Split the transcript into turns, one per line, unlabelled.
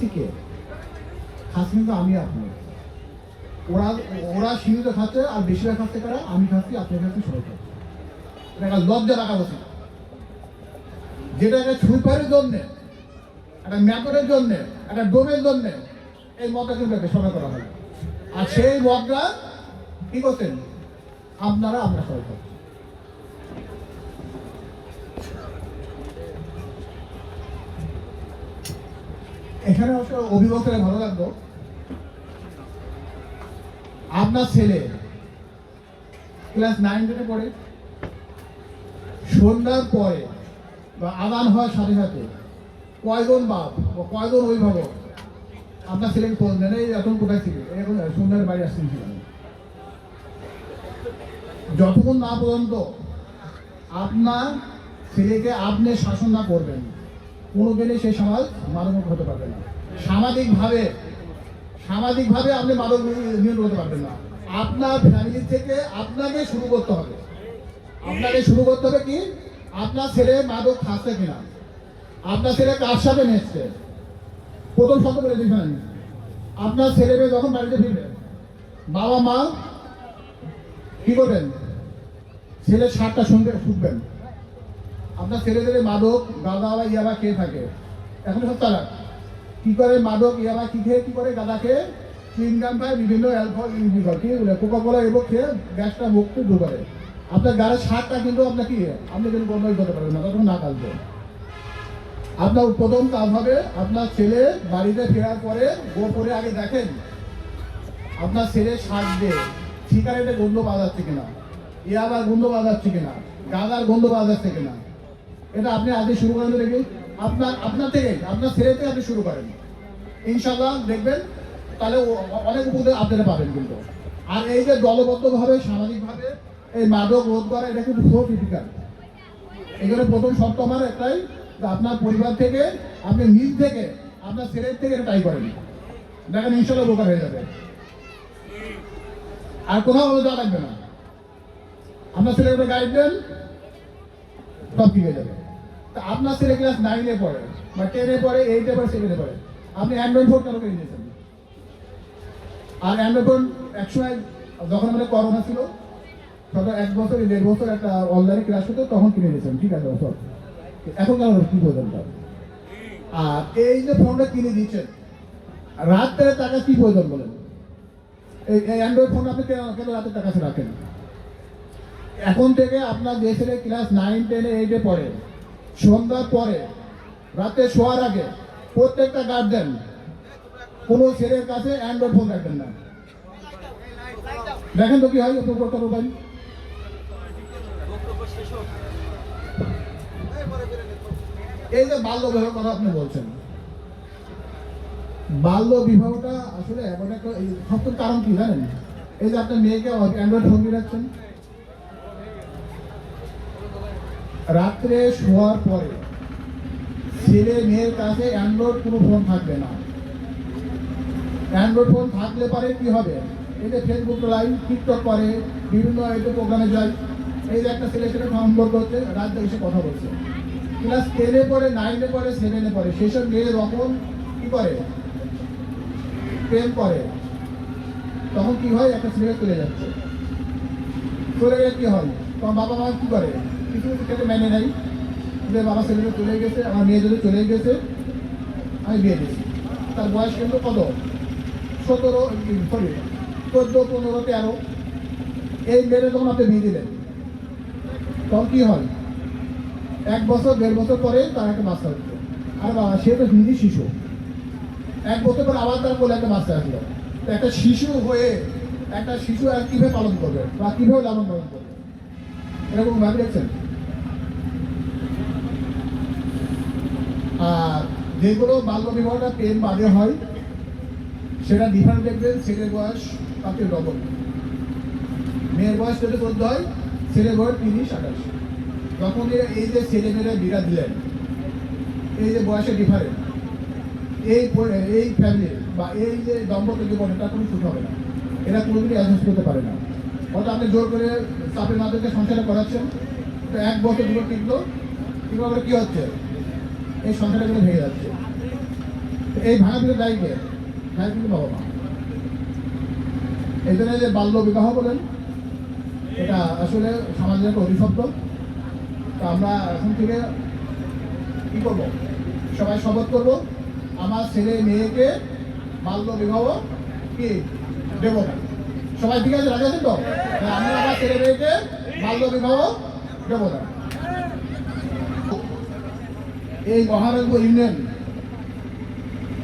খাচ্ছি কে খাচ্ছি কিন্তু আমি আপনি। ওরা ওরা সীমিত খাচ্ছে আর বেশিরভাগ খাচ্ছে কারা? আমি খাচ্ছি, আপনি খাচ্ছি সবাই খাচ্ছে। এটা একটা লজ্জা রাখা উচিত যেটা একটা ছুপারের জন্যে, একটা ম্যাপের জন্যে, একটা ডোমের জন্যে এই মদটা কিন্তু বেসরকার করা হয়। আর সেই মদটা কি করতেন আপনারা আমরা সবাই এখানে অবশ্য অভিভাবকরা ভালো লাগতো আপনার ছেলে ক্লাস নাইন টেনে পড়ে, সন্ধ্যার পরে বা আদান হওয়ার সাথে সাথে কয়জন বাপ বা কয়জন অভিভাবক? আপনার ছেলেকে খোঁজ নেন এই এখন কোথায় ছিল? এখন সন্ধ্যার বাড়ি আসছেন ছিলেন যতক্ষণ না পর্যন্ত আপনার ছেলেকে আপনি শাসন না করবেন কোনো দিনে সেই সমাজ মাদক হতে পারবে না। সামাজিকভাবে সামাজিকভাবে আপনি মাদক নিয়ন্ত্রণ করতে পারবেন না। আপনার ফ্যামিলি থেকে আপনাকে শুরু করতে হবে। আপনাকে শুরু করতে হবে কি? আপনার ছেলে মাদক খাচ্ছে কিনা? আপনার ছেলে কার সাথে মেশছে প্রথম শব্দ বলে দিবেন আপনার ছেলে মেয়ে যখন বাড়িতে ফিরবে, বাবা মা কি করবেন? ছেলে সাতটা সঙ্গে শুকবেন আপনার ছেলে ছেলে মাদক গাঁদা বা ইয়াবা খেয়ে থাকে। এখন সব তারা কি করে মাদক ইয়াবা কি খেয়ে, কি করে গাঁদা খেয়ে চুইংগাম খায়, বিভিন্ন অ্যালকোহল কি বলে কোকা কোলা এগুলো খেয়ে গ্যাসটা মুখতে করে আপনার গাড়ির সারটা কিন্তু আপনার কি? আপনি কিন্তু বন্ধই করতে পারবেন না, তখন না কালবে আপনার প্রথম কাজ হবে, আপনার ছেলে বাড়িতে ফেরার পরে গো করে আগে দেখেন। আপনার ছেলে সার দিয়ে সিগারেটের গন্ধ পাওয়া যাচ্ছে কিনা? ইয়াবার গন্ধ পাওয়া যাচ্ছে কিনা? গাঁদার গন্ধ পাওয়া যাচ্ছে কিনা? এটা আপনি আগে শুরু করেন দেখি আপনার আপনার থেকে, আপনার ছেলে থেকে আপনি শুরু করেন। ইনশাল্লাহ দেখবেন, তাহলে অনেক উপদেশ আপনারা পাবেন কিন্তু। আর এই যে দলবদ্ধভাবে, সামাজিকভাবে এই মাদক রোধ করা, এটা কিন্তু খুব ডিফিকাল্ট এখানে প্রথম শর্ত আমার একটাই যে আপনার পরিবার থেকে, আপনি নিজ থেকে, আপনার ছেলের থেকে এটা ট্রাই করেন। দেখেন ইনশাল্লাহ উপকার হয়ে যাবে। আর কোথাও যাওয়া লাগবে না। আপনার ছেলেকে গাইড দেন, সব ঠিক হয়ে যাবে। তা আপনার ছেলে ক্লাস নাইনে পড়ে, বা টেনে পড়ে এইটে পড়ে সেভেনে পড়ে। আপনি অ্যান্ড্রয়েড ফোন কেন কিনে নিয়েছেন? আর অ্যান্ড্রয়েড ফোন একসময় যখন আমাদের করোনা ছিল, তখন এক বছর, দেড় বছর একটা অনলাইনে ক্লাস হতো, তখন কিনে নিয়েছেন। ঠিক আছে, সব। এখন কেন, কি বলতেন তার আর এই যে ফোনটা কিনে দিচ্ছেন রাতের টাকা কি প্রয়োজন বলেন? এই অ্যান্ড্রয়েড ফোন আপনি কেন কেন রাতের টাকা রাখেন? এখন থেকে আপনার যে ছেলে ক্লাস নাইন টেনে এইটে পড়ে সন্ধ্যার পরে, রাতে শোয়ার আগে প্রত্যেকটা গার্জেন কোনো ছেলের কাছে অ্যান্ড্রয়েড ফোন রাখবেন না। দেখেন তো কি হয় উপকৃত উপায় এই যে বাল্য বিবাহের কথা আপনি বলছেন, বাল্য বিবাহটা আসলে এমন একটা সত্যের কারণ কি জানেন? এই যে আপনার মেয়েকে অ্যান্ড্রয়েড ফোন দিয়ে রাখছেন রাত্রে শোয়ার পরে ছেলে মেয়ের কাছে অ্যান্ড্রয়েড কোনো ফোন থাকবে না। অ্যান্ড্রয়েড ফোন থাকলে পারে কি হবে? যে ফেসবুক লাইভ টিকটক করে, বিভিন্ন যে প্রোগ্রামে যায়। এই যে একটা ছেলে ছেলে সম্পর্ক হচ্ছে রাত এসে কথা বলছে। ক্লাস টেনে পরে নাইনে পরে সেভেনে পড়ে সেসব মেয়ের যখন কি করে? প্রেম করে। তখন কি হয়? একটা ছেলে চলে যাচ্ছে। চলে গেলে কি হয়? তখন বাবা মা কি করে? কিছু কিছু ক্ষেত্রে মেনে নেয় যে বাবা ছেলেটা চলে গেছে, আমার মেয়ে যদি চলে গেছে, আমি বিয়ে দিচ্ছি তার বয়স কিন্তু কত? সতেরো সরি চোদ্দ, পনেরো, তেরো। এই মেয়েটা যখন আপনি বিয়ে দিলেন, তখন কি হয়? এক বছর, দেড় বছর পরে তার একটা বাচ্চা হচ্ছে আর বাবা, সে তো নিজে শিশু। এক বছর পর আবার তার বলে একটা বাচ্চা আসলো। একটা শিশু হয়ে, একটা শিশু আর কীভাবে পালন করবে বা কীভাবে লালন পালন করবে? এরকম ভাবে দেখছেন আর যেগুলো বাল্য বিবাহটা পেন বাদে হয়, সেটা ডিফারেন্ট দেখবেন, ছেলের বয়স তাতে ডবল মেয়ের বয়স যদি চোদ্দ হয়, ছেলের বয়স তিরিশ, আঠাশ। এরা এই যে ছেলে মেয়েরা বিড়া দিলেন, এই যে বয়সের ডিফারেন্ট এই এই ফ্যামিলি বা এই যে দম্পত্য জীবন এটা কোনো সুখ হবে না। এরা কোনোদিনই অ্যাডজাস্ট করতে পারে না। হয়তো আপনি জোর করে চাপের মাধ্যমে সংসারে করাচ্ছেন, তো এক বছর দুটো টিকলো কীভাবে কি হচ্ছে? এই সংসারটা কিন্তু ভেঙে যাচ্ছে। এই ভাঙা পিঠে দায়ী কে দায়ী কিন্তু বাবা মা। এই জন্য যে বাল্য বিবাহ বলেন, এটা আসলে সমাজের একটা অভিশপ্ত তো আমরা এখন থেকে কি করব? সবাই শপথ করব, আমার ছেলে মেয়েকে বাল্য বিবাহ কি দেব না। সবাই ঠিক আছে, রাজি আছেন তো? আমরা আমার ছেলে মেয়েকে বাল্য বিবাহ দেব না। এই মহারাজপুর ইউনিয়ন